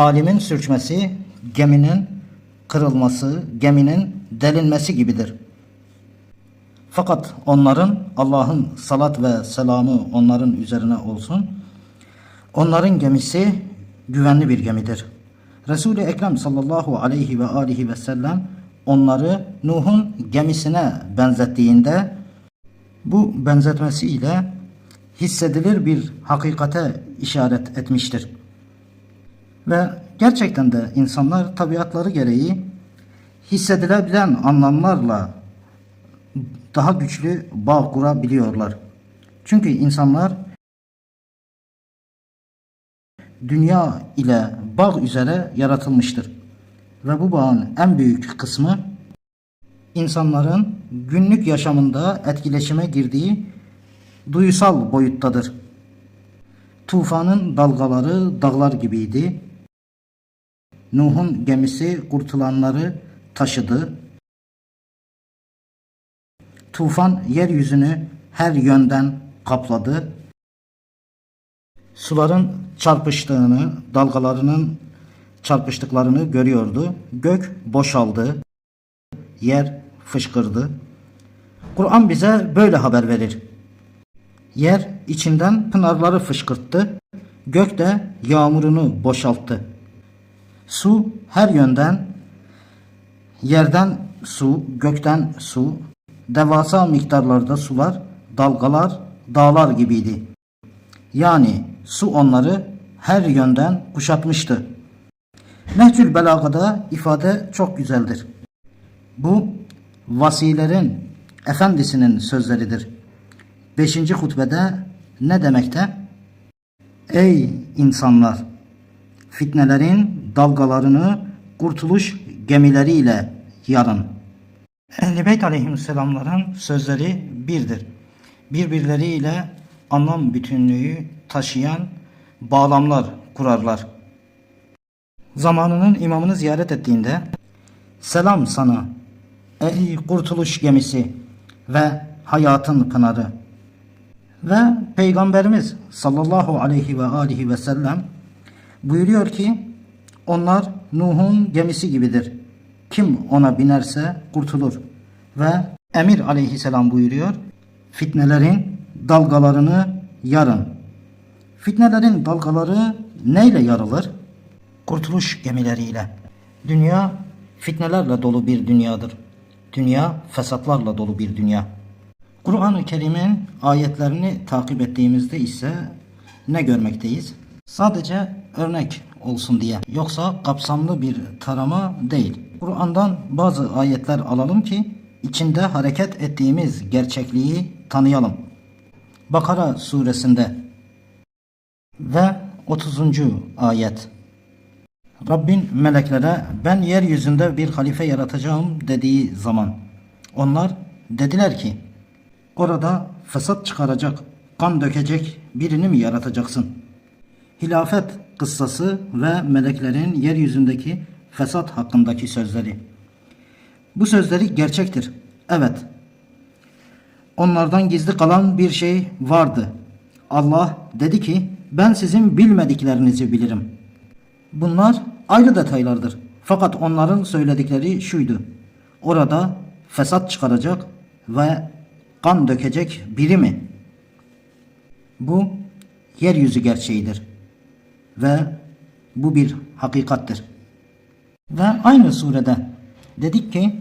alimin sürçmesi geminin kırılması, geminin delinmesi gibidir. Fakat onların Allah'ın salat ve selamı onların üzerine olsun. Onların gemisi güvenli bir gemidir. Resul-i Ekrem sallallahu aleyhi ve alihi ve sellem onları Nuh'un gemisine benzettiğinde bu benzetmesiyle hissedilir bir hakikate işaret etmiştir. Ve gerçekten de insanlar tabiatları gereği hissedilebilen anlamlarla daha güçlü bağ kurabiliyorlar. Çünkü insanlar dünya ile bağ üzere yaratılmıştır. Ve bu bağın en büyük kısmı insanların günlük yaşamında etkileşime girdiği duysal boyuttadır. Tufanın dalgaları dağlar gibiydi. Nuh'un gemisi kurtulanları taşıdı. Tufan yeryüzünü her yönden kapladı. Suların çarpıştığını, dalgalarının çarpıştıklarını görüyordu. Gök boşaldı. Yer fışkırdı. Kur'an bize böyle haber verir. Yer içinden pınarları fışkırttı. Gök de yağmurunu boşalttı. Su her yönden yerden su, gökten su, devasa miktarlarda sular, dalgalar, dağlar gibiydi. Yani su onları her yönden kuşatmıştı. Nehcül Belaga'da ifade çok güzeldir. Bu vasilerin efendisinin sözleridir. Beşinci hutbede ne demekte? Ey insanlar! Fitnelerin dalgalarını kurtuluş gemileriyle yarın. Ehl-i Beyt aleyhisselamların sözleri birdir. Birbirleriyle anlam bütünlüğü taşıyan bağlamlar kurarlar. Zamanının imamını ziyaret ettiğinde Selam sana ey kurtuluş gemisi ve hayatın pınarı. Ve Peygamberimiz sallallahu aleyhi ve alihi ve sellem buyuruyor ki onlar Nuh'un gemisi gibidir. Kim ona binerse kurtulur. Ve Emir aleyhisselam buyuruyor fitnelerin dalgalarını yarın. Fitnelerin dalgaları neyle yarılır? Kurtuluş gemileriyle. Dünya fitnelerle dolu bir dünyadır. Dünya fesatlarla dolu bir dünya. Kur'an-ı Kerim'in ayetlerini takip ettiğimizde ise ne görmekteyiz? Sadece örnek olsun diye. Yoksa kapsamlı bir tarama değil. Kur'an'dan bazı ayetler alalım ki içinde hareket ettiğimiz gerçekliği tanıyalım. Bakara suresinde ve 30. ayet. Rabbin meleklere ben yeryüzünde bir halife yaratacağım dediği zaman onlar dediler ki orada fesat çıkaracak, kan dökecek birini mi yaratacaksın? Hilafet kıssası ve meleklerin yeryüzündeki fesat hakkındaki sözleri. Bu sözleri gerçektir. Evet. Onlardan gizli kalan bir şey vardı. Allah dedi ki ben sizin bilmediklerinizi bilirim. Bunlar ayrı detaylardır. Fakat onların söyledikleri şuydu. Orada fesat çıkaracak ve kan dökecek biri mi? Bu yeryüzü gerçeğidir. Ve bu bir hakikattir. Ve aynı surede dedik ki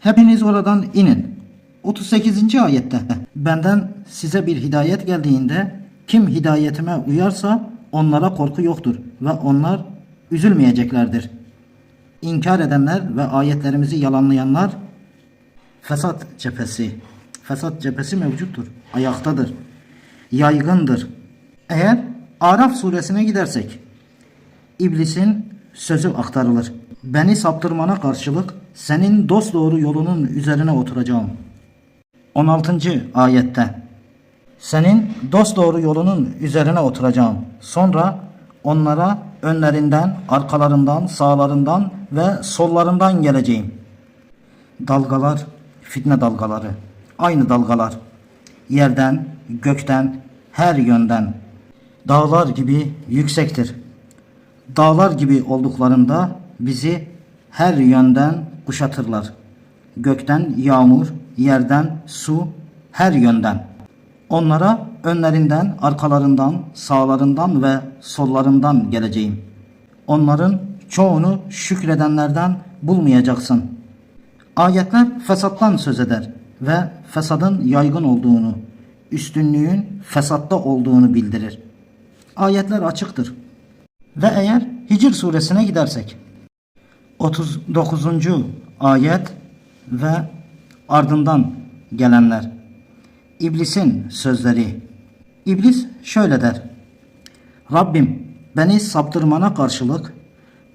hepiniz oradan inin. 38. ayette benden size bir hidayet geldiğinde kim hidayetime uyarsa onlara korku yoktur ve onlar üzülmeyeceklerdir. İnkar edenler ve ayetlerimizi yalanlayanlar fesat cephesi fesat cephesi mevcuttur. Ayaktadır. Yaygındır. Eğer Araf suresine gidersek İblisin sözü aktarılır. Beni saptırmana karşılık senin dosdoğru yolunun üzerine oturacağım. 16. ayette senin dosdoğru yolunun üzerine oturacağım. Sonra onlara önlerinden, arkalarından, sağlarından ve sollarından geleceğim. Dalgalar, fitne dalgaları, aynı dalgalar. Yerden, gökten, her yönden. Dağlar gibi yüksektir. Dağlar gibi olduklarında bizi her yönden kuşatırlar. Gökten yağmur, yerden su, her yönden. Onlara önlerinden, arkalarından, sağlarından ve sollarından geleceğim. Onların çoğunu şükredenlerden bulmayacaksın. Ayetler fesattan söz eder ve fesadın yaygın olduğunu, üstünlüğün fesatta olduğunu bildirir. Ayetler açıktır. Ve eğer Hicr suresine gidersek 39. ayet ve ardından gelenler İblisin sözleri İblis şöyle der Rabbim beni saptırmana karşılık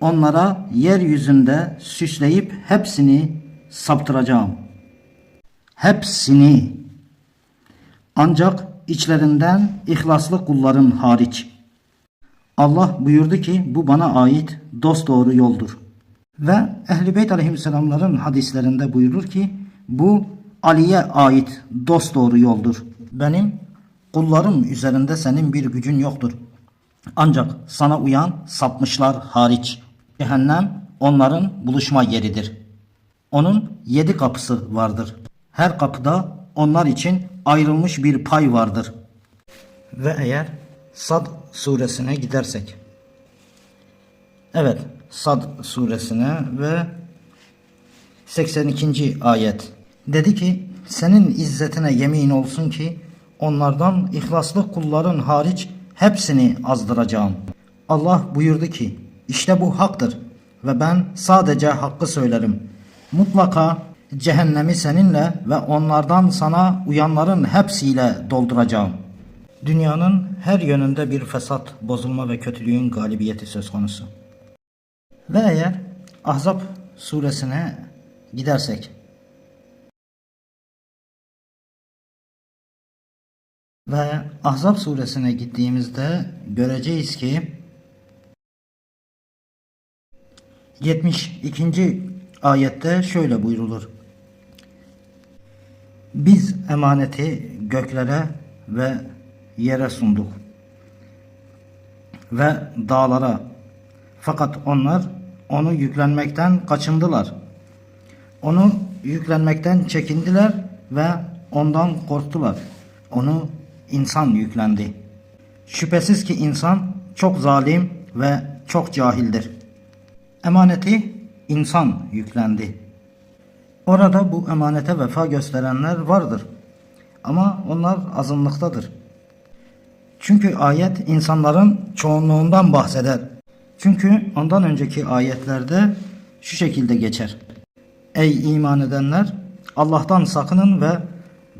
onlara yeryüzünde süsleyip hepsini saptıracağım. Hepsini. Ancak içlerinden ihlaslı kulların hariç. Allah buyurdu ki bu bana ait dosdoğru yoldur. Ve Ehl-i Beyt aleyhisselamların hadislerinde buyurur ki bu Ali'ye ait dosdoğru yoldur. Benim kullarım üzerinde senin bir gücün yoktur. Ancak sana uyan sapmışlar hariç. Cehennem onların buluşma yeridir. Onun yedi kapısı vardır. Her kapıda onlar için ayrılmış bir pay vardır. Ve eğer Sad suresine gidersek. Evet, Sad suresine ve 82. ayet. Dedi ki, senin izzetine yemin olsun ki onlardan ihlaslı kulların hariç hepsini azdıracağım. Allah buyurdu ki, işte bu haktır ve ben sadece hakkı söylerim. Mutlaka cehennemi seninle ve onlardan sana uyanların hepsiyle dolduracağım. Dünyanın her yönünde bir fesat, bozulma ve kötülüğün galibiyeti söz konusu. Ve eğer Ahzab suresine gidersek ve Ahzab suresine gittiğimizde göreceğiz ki 72. ayette şöyle buyrulur. Biz emaneti göklere ve yere sunduk ve dağlara fakat onlar onu yüklenmekten kaçındılar. Onu yüklenmekten çekindiler ve ondan korktular. Onu insan yüklendi. Şüphesiz ki insan çok zalim ve çok cahildir. Emaneti insan yüklendi. Orada bu emanete vefa gösterenler vardır. Ama onlar azınlıktadır. Çünkü ayet insanların çoğunluğundan bahseder. Çünkü ondan önceki ayetlerde şu şekilde geçer. Ey iman edenler Allah'tan sakının ve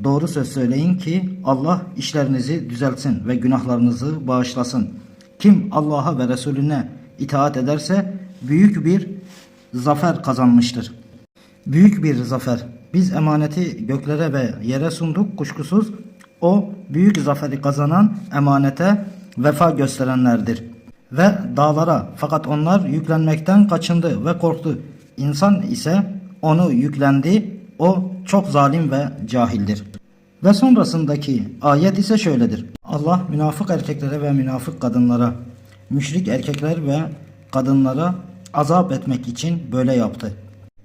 doğru söz söyleyin ki Allah işlerinizi düzeltsin ve günahlarınızı bağışlasın. Kim Allah'a ve Resulüne itaat ederse büyük bir zafer kazanmıştır. Büyük bir zafer. Biz emaneti göklere ve yere sunduk kuşkusuz. O büyük zaferi kazanan emanete vefa gösterenlerdir. Ve dağlara fakat onlar yüklenmekten kaçındı ve korktu. İnsan ise onu yüklendi. O çok zalim ve cahildir. Ve sonrasındaki ayet ise şöyledir. Allah münafık erkeklere ve münafık kadınlara, müşrik erkekler ve kadınlara azap etmek için böyle yaptı.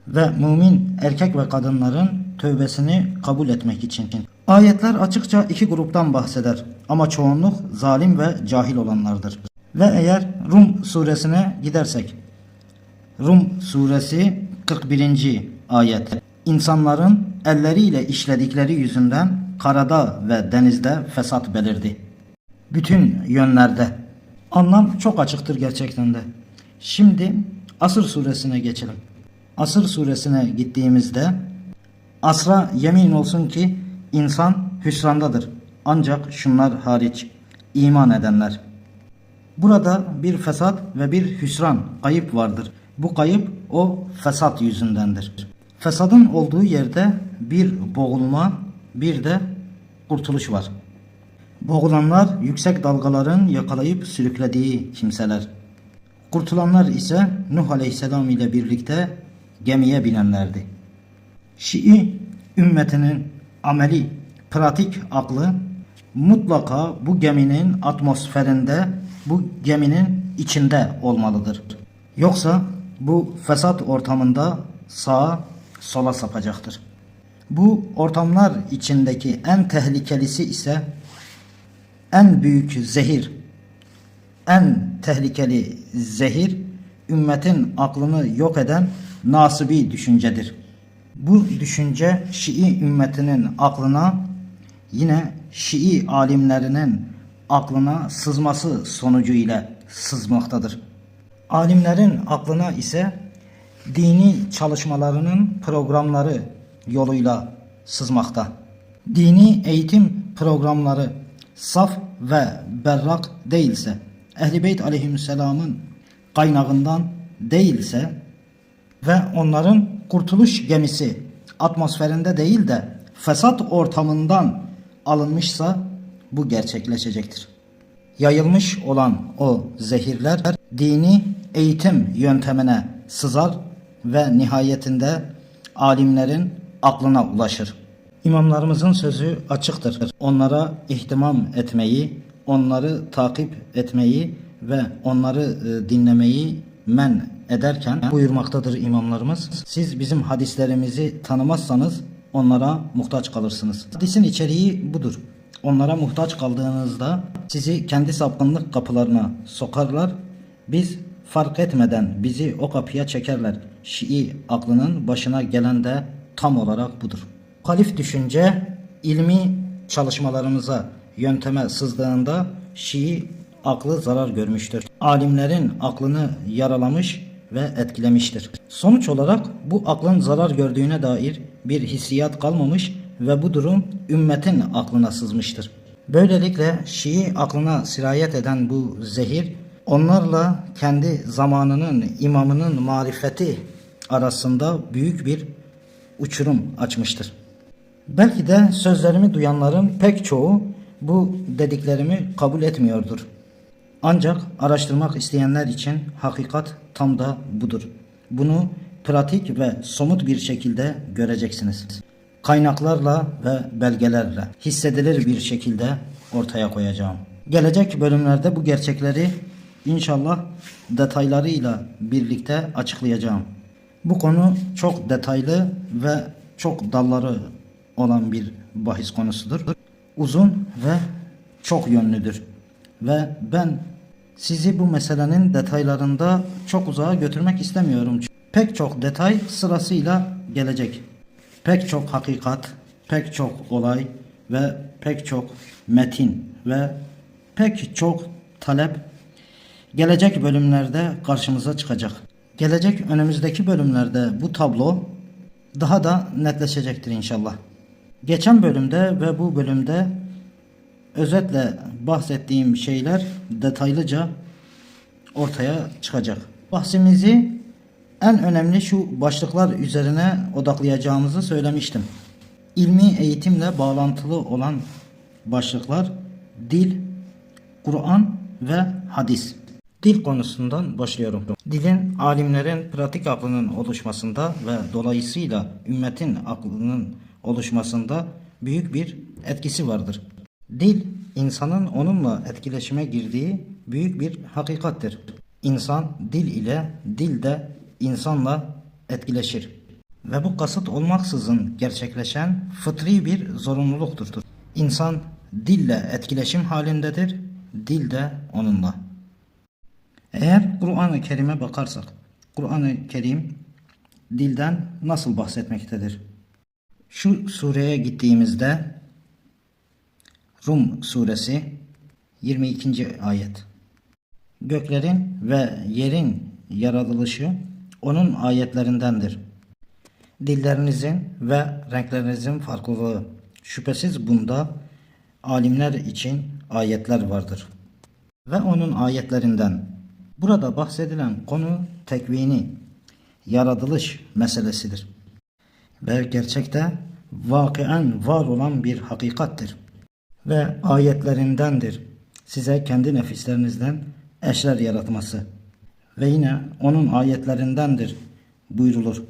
Ve mümin erkek ve kadınların tövbesini kabul etmek için. Ayetler açıkça iki gruptan bahseder ama çoğunluk zalim ve cahil olanlardır. Ve eğer Rum suresine gidersek, Rum suresi 41. ayet. İnsanların elleriyle işledikleri yüzünden karada ve denizde fesat belirdi. Bütün yönlerde. Anlam çok açıktır gerçekten de. Şimdi Asır suresine geçelim. Asır suresine gittiğimizde asra yemin olsun ki insan hüsrandadır. Ancak şunlar hariç iman edenler. Burada bir fesat ve bir hüsran, kayıp vardır. Bu kayıp o fesat yüzündendir. Fesadın olduğu yerde bir boğulma, bir de kurtuluş var. Boğulanlar yüksek dalgaların yakalayıp sürüklediği kimseler. Kurtulanlar ise Nuh Aleyhisselam ile birlikte gemiye binenlerdi. Şii ümmetinin ameli, pratik aklı mutlaka bu geminin atmosferinde, bu geminin içinde olmalıdır. Yoksa bu fesat ortamında sağa sola sapacaktır. Bu ortamlar içindeki en tehlikelisi ise en büyük zehir, en tehlikeli zehir ümmetin aklını yok eden nasibi düşüncedir. Bu düşünce Şii ümmetinin aklına yine Şii alimlerinin aklına sızması sonucu ile sızmaktadır. Alimlerin aklına ise dini çalışmalarının programları yoluyla sızmakta. Dini eğitim programları saf ve berrak değilse, Ehl-i Beyt aleyhisselamın kaynağından değilse ve onların kurtuluş gemisi atmosferinde değil de fesat ortamından alınmışsa bu gerçekleşecektir. Yayılmış olan o zehirler dini eğitim yöntemine sızar ve nihayetinde alimlerin aklına ulaşır. İmamlarımızın sözü açıktır. Onlara ihtimam etmeyi, onları takip etmeyi ve onları e, dinlemeyi men ederken buyurmaktadır imamlarımız. Siz bizim hadislerimizi tanımazsanız onlara muhtaç kalırsınız. Hadisin içeriği budur. Onlara muhtaç kaldığınızda sizi kendi sapkınlık kapılarına sokarlar. Biz fark etmeden bizi o kapıya çekerler. Şii aklının başına gelen de tam olarak budur. Halif düşünce ilmi çalışmalarımıza yönteme sızdığında Şii aklı zarar görmüştür. Alimlerin aklını yaralamış ve etkilemiştir. Sonuç olarak bu aklın zarar gördüğüne dair bir hissiyat kalmamış ve bu durum ümmetin aklına sızmıştır. Böylelikle Şii aklına sirayet eden bu zehir onlarla kendi zamanının imamının marifeti arasında büyük bir uçurum açmıştır. Belki de sözlerimi duyanların pek çoğu bu dediklerimi kabul etmiyordur. Ancak araştırmak isteyenler için hakikat tam da budur. Bunu pratik ve somut bir şekilde göreceksiniz. Kaynaklarla ve belgelerle hissedilir bir şekilde ortaya koyacağım. Gelecek bölümlerde bu gerçekleri inşallah detaylarıyla birlikte açıklayacağım. Bu konu çok detaylı ve çok dalları olan bir bahis konusudur. Uzun ve çok yönlüdür. Ve ben sizi bu meselenin detaylarında çok uzağa götürmek istemiyorum. Pek çok detay sırasıyla gelecek. Pek çok hakikat, pek çok olay ve pek çok metin ve pek çok talep gelecek bölümlerde karşımıza çıkacak. Gelecek önümüzdeki bölümlerde bu tablo daha da netleşecektir inşallah. Geçen bölümde ve bu bölümde özetle bahsettiğim şeyler detaylıca ortaya çıkacak. Bahsimizi en önemli şu başlıklar üzerine odaklayacağımızı söylemiştim. İlmi eğitimle bağlantılı olan başlıklar dil, Kur'an ve hadis. Dil konusundan başlıyorum. Dilin alimlerin pratik aklının oluşmasında ve dolayısıyla ümmetin aklının oluşmasında büyük bir etkisi vardır. Dil, insanın onunla etkileşime girdiği büyük bir hakikattir. İnsan dil ile, dil de insanla etkileşir. Ve bu kasıt olmaksızın gerçekleşen fıtri bir zorunluluktur. İnsan dille etkileşim halindedir, dil de onunla. Eğer Kur'an-ı Kerim'e bakarsak, Kur'an-ı Kerim dilden nasıl bahsetmektedir? Şu sureye gittiğimizde Rum suresi 22. ayet. Göklerin ve yerin yaratılışı onun ayetlerindendir. Dillerinizin ve renklerinizin farklılığı. Şüphesiz bunda alimler için ayetler vardır. Ve onun ayetlerinden. Burada bahsedilen konu tekvini, yaratılış meselesidir. Ve gerçekte vakıen var olan bir hakikattir. Ve ayetlerindendir. Size kendi nefislerinizden eşler yaratması. Ve yine onun ayetlerindendir buyrulur.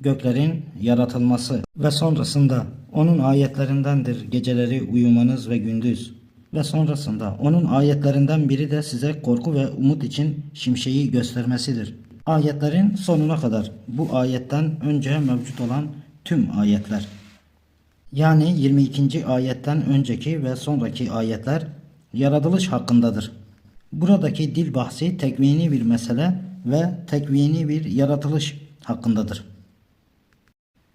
Göklerin yaratılması ve sonrasında onun ayetlerindendir geceleri uyumanız ve gündüz Ve sonrasında onun ayetlerinden biri de size korku ve umut için şimşeği göstermesidir. Ayetlerin sonuna kadar bu ayetten önce mevcut olan tüm ayetler. Yani 22. ayetten önceki ve sonraki ayetler yaratılış hakkındadır. Buradaki dil bahsi tekvini bir mesele ve tekvini bir yaratılış hakkındadır.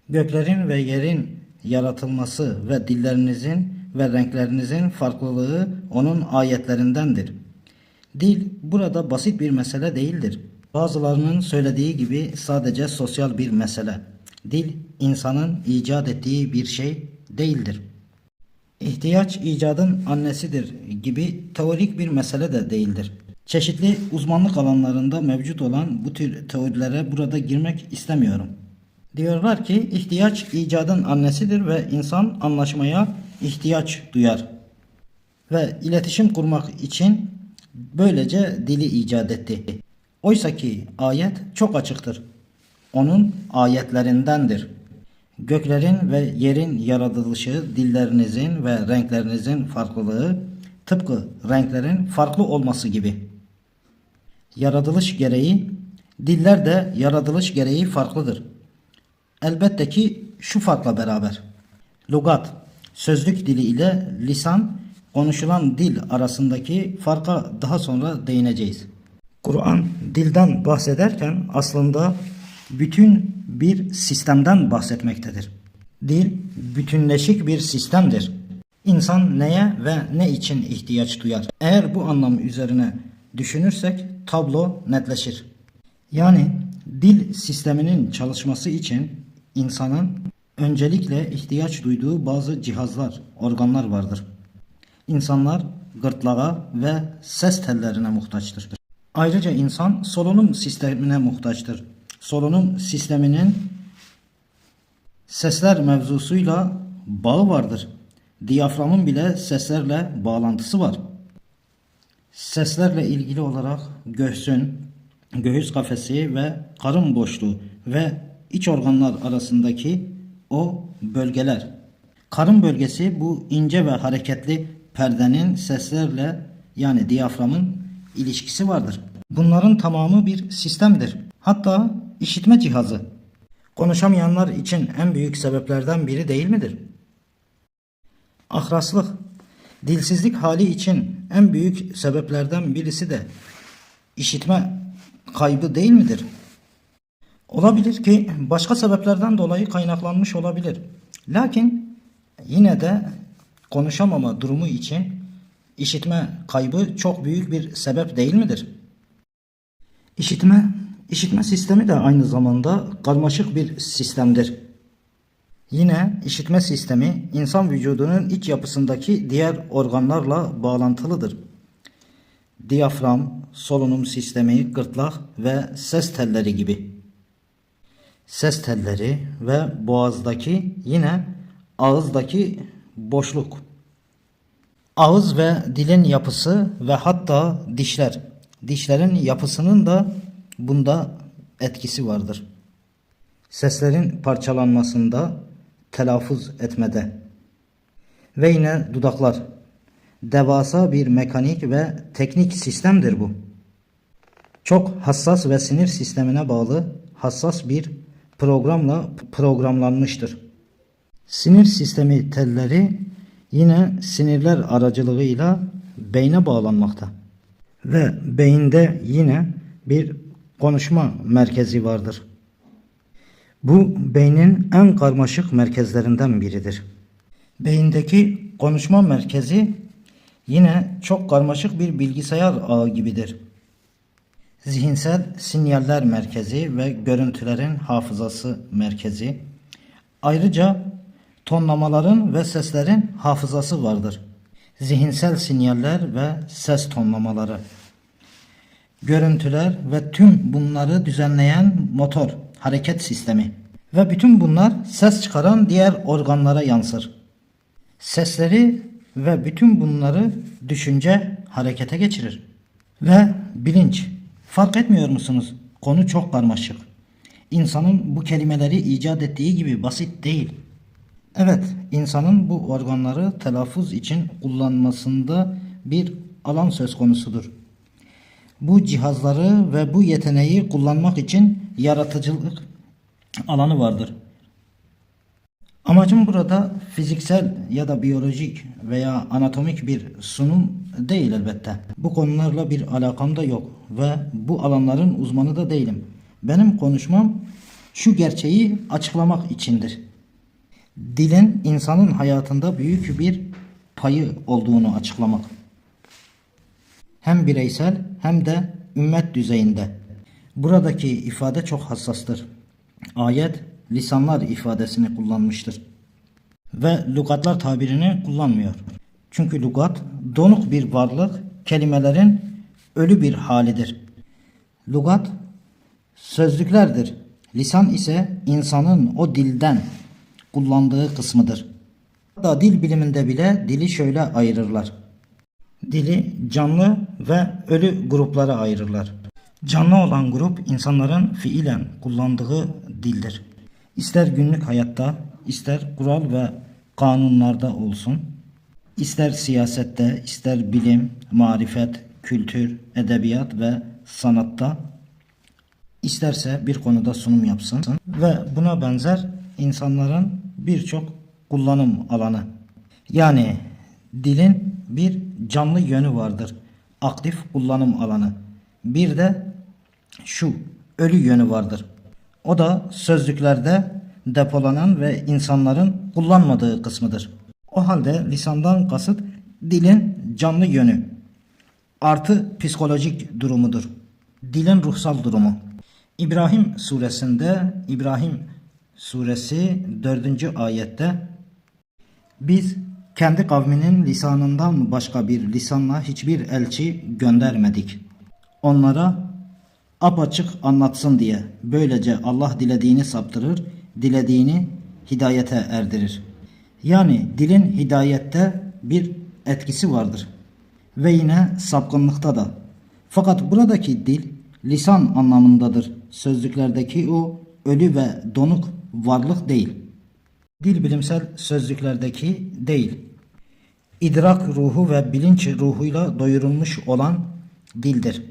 Göklerin ve yerin yaratılması ve dillerinizin ve renklerinizin farklılığı onun ayetlerindendir. Dil burada basit bir mesele değildir. Bazılarının söylediği gibi sadece sosyal bir mesele. Dil insanın icat ettiği bir şey değildir. İhtiyaç icadın annesidir gibi teorik bir mesele de değildir. Çeşitli uzmanlık alanlarında mevcut olan bu tür teorilere burada girmek istemiyorum. Diyorlar ki ihtiyaç icadın annesidir ve insan anlaşmaya ihtiyaç duyar. Ve iletişim kurmak için böylece dili icat etti. Oysa ki ayet çok açıktır. Onun ayetlerindendir. Göklerin ve yerin yaratılışı, dillerinizin ve renklerinizin farklılığı tıpkı renklerin farklı olması gibi. Yaratılış gereği, diller de yaratılış gereği farklıdır. Elbette ki şu farkla beraber. Lugat, sözlük dili ile lisan, konuşulan dil arasındaki farka daha sonra değineceğiz. Kur'an dilden bahsederken aslında bütün bir sistemden bahsetmektedir. Dil bütünleşik bir sistemdir. İnsan neye ve ne için ihtiyaç duyar? Eğer bu anlam üzerine düşünürsek tablo netleşir. Yani dil sisteminin çalışması için insanın öncelikle ihtiyaç duyduğu bazı cihazlar, organlar vardır. İnsanlar gırtlağa ve ses tellerine muhtaçtır. Ayrıca insan solunum sistemine muhtaçtır. Solunum sisteminin sesler mevzusuyla bağı vardır. Diyaframın bile seslerle bağlantısı var. Seslerle ilgili olarak göğsün, göğüs kafesi ve karın boşluğu ve iç organlar arasındaki o bölgeler. Karın bölgesi bu ince ve hareketli perdenin seslerle yani diyaframın ilişkisi vardır. Bunların tamamı bir sistemdir. Hatta işitme cihazı. Konuşamayanlar için en büyük sebeplerden biri değil midir? Ahraslık, dilsizlik hali için en büyük sebeplerden birisi de işitme kaybı değil midir? Olabilir ki başka sebeplerden dolayı kaynaklanmış olabilir. Lakin yine de konuşamama durumu için işitme kaybı çok büyük bir sebep değil midir? İşitme, işitme sistemi de aynı zamanda karmaşık bir sistemdir. Yine işitme sistemi insan vücudunun iç yapısındaki diğer organlarla bağlantılıdır. Diyafram, solunum sistemi, gırtlak ve ses telleri gibi. Ses telleri ve boğazdaki yine ağızdaki boşluk. Ağız ve dilin yapısı ve hatta dişler. Dişlerin yapısının da bunda etkisi vardır. Seslerin parçalanmasında, telaffuz etmede. Ve yine dudaklar. Devasa bir mekanik ve teknik sistemdir bu. Çok hassas ve sinir sistemine bağlı hassas bir programla programlanmıştır. Sinir sistemi telleri yine sinirler aracılığıyla beyne bağlanmakta. Ve beyinde yine bir konuşma merkezi vardır. Bu beynin en karmaşık merkezlerinden biridir. Beyindeki konuşma merkezi yine çok karmaşık bir bilgisayar ağı gibidir. Zihinsel sinyaller merkezi ve görüntülerin hafızası merkezi. Ayrıca tonlamaların ve seslerin hafızası vardır. Zihinsel sinyaller ve ses tonlamaları. Görüntüler ve tüm bunları düzenleyen motor, hareket sistemi. Ve bütün bunlar ses çıkaran diğer organlara yansır. Sesleri ve bütün bunları düşünce harekete geçirir. Ve bilinç. Fark etmiyor musunuz? Konu çok karmaşık. İnsanın bu kelimeleri icat ettiği gibi basit değil. Evet, insanın bu organları telaffuz için kullanmasında bir alan söz konusudur. Bu cihazları ve bu yeteneği kullanmak için yaratıcılık alanı vardır. Amacım burada fiziksel ya da biyolojik veya anatomik bir sunum değil elbette. Bu konularla bir alakam da yok ve bu alanların uzmanı da değilim. Benim konuşmam şu gerçeği açıklamak içindir. Dilin insanın hayatında büyük bir payı olduğunu açıklamak. Hem bireysel hem de ümmet düzeyinde. Buradaki ifade çok hassastır. Ayet lisanlar ifadesini kullanmıştır. Ve lügatlar tabirini kullanmıyor. Çünkü lügat donuk bir varlık, kelimelerin ölü bir halidir. Lügat sözlüklerdir. Lisan ise insanın o dilden kullandığı kısmıdır. Hatta dil biliminde bile dili şöyle ayırırlar. Dili canlı ve ölü gruplara ayırırlar. Canlı olan grup insanların fiilen kullandığı dildir. İster günlük hayatta, ister kural ve kanunlarda olsun, ister siyasette, ister bilim, marifet, kültür, edebiyat ve sanatta, isterse bir konuda sunum yapsın ve buna benzer insanların birçok kullanım alanı. Yani dilin bir canlı yönü vardır. Aktif kullanım alanı. Bir de şu ölü yönü vardır. O da sözlüklerde depolanan ve insanların kullanmadığı kısmıdır. O halde lisandan kasıt dilin canlı yönü artı psikolojik durumudur. Dilin ruhsal durumu. İbrahim suresinde İbrahim suresi 4. ayette biz kendi kavminin lisanından başka bir lisanla hiçbir elçi göndermedik. Onlara apaçık anlatsın diye. Böylece Allah dilediğini saptırır, dilediğini hidayete erdirir. Yani dilin hidayette bir etkisi vardır. Ve yine sapkınlıkta da. Fakat buradaki dil lisan anlamındadır. Sözlüklerdeki o ölü ve donuk varlık değil. Dil bilimsel sözlüklerdeki değil. İdrak ruhu ve bilinç ruhuyla doyurulmuş olan dildir.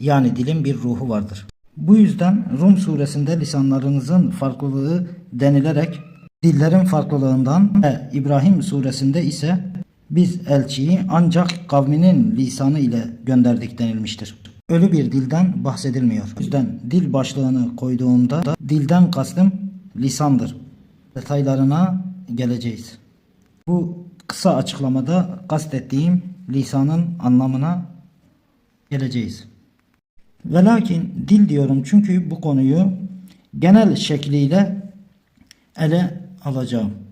Yani dilin bir ruhu vardır. Bu yüzden Rum suresinde lisanlarınızın farklılığı denilerek dillerin farklılığından ve İbrahim suresinde ise biz elçiyi ancak kavminin lisanı ile gönderdik denilmiştir. Ölü bir dilden bahsedilmiyor. O yüzden dil başlığını koyduğumda da dilden kastım lisandır. Detaylarına geleceğiz. Bu kısa açıklamada kastettiğim lisanın anlamına geleceğiz. Ve lakin dil diyorum çünkü bu konuyu genel şekliyle ele alacağım.